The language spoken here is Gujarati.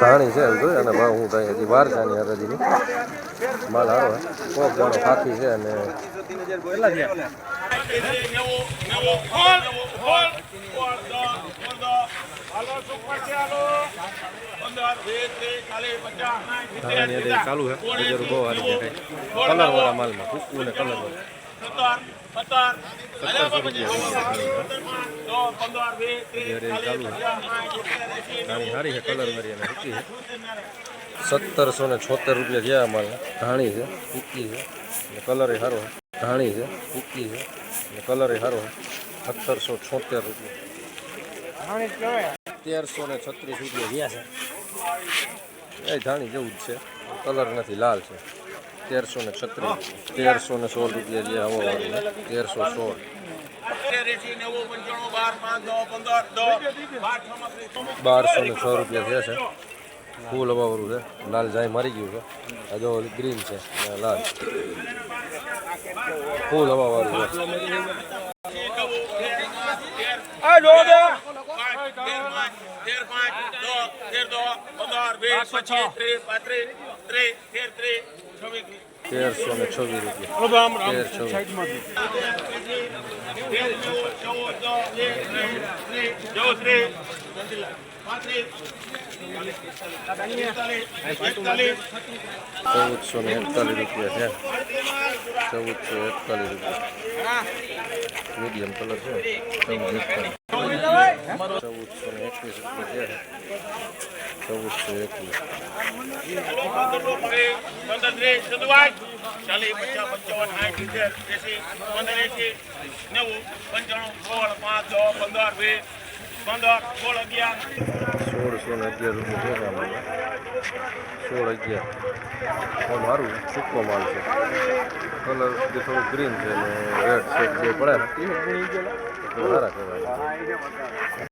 ધાણી છે જોઈ અને ભાવ હું થાય હજી વાર છે આની હરાજીની માલ હારો કોક જાણો ખાખી છે અને ચાલુ છે બહુ હારી કલરવાળા માલમાં. ફૂકવું ને કલર રૂપિયા છે ધાણી સારી છે કલર મારી અને ફૂકી છે સત્તરસો ને છોતેર રૂપિયા ગયા અમારે. ધાણી છે ફૂકી છે. અને કલર એ સારો છે ધાણી છે ફૂકી છે. અને કલર સારો છે સત્તરસો છોતેર રૂપિયા. તેરસો ને છત્રીસ રૂપિયા ગયા છે. એ ધાણી જેવું જ છે. કલર નથી લાલ છે. તેરસો ને છત્રીસ તેરસો ને સોળ રૂપિયા જે આવો તેરસો સોળ. બારસો ને સો રૂપિયા થયા છે. ફૂલ અબાવરું છે. લાલ જાય મારી ગયું છે. હજુ ગ્રીન છે લાલ. ફૂલ હવાવાળું છે. તેરસો ને છવ્વીસ રૂપિયા તેર છવ્વીસ ચૌદસો ને એકતાલીસ રૂપિયા છે ચૌદસો એકતાલીસ રૂપિયા મીડિયમ કલર છે ચૌદ એકતાલીસ ચૌદસો ને એકવીસ રૂપિયા છે ચૌદસો એકવીસ છ સોળસો ને અગિયાર રૂપિયા છે સોળ અગિયાર મારું સૂકો માલ છે કલર જે થોડું ગ્રીન છે ને રેડ શેડ જે પડે સારા કહેવાય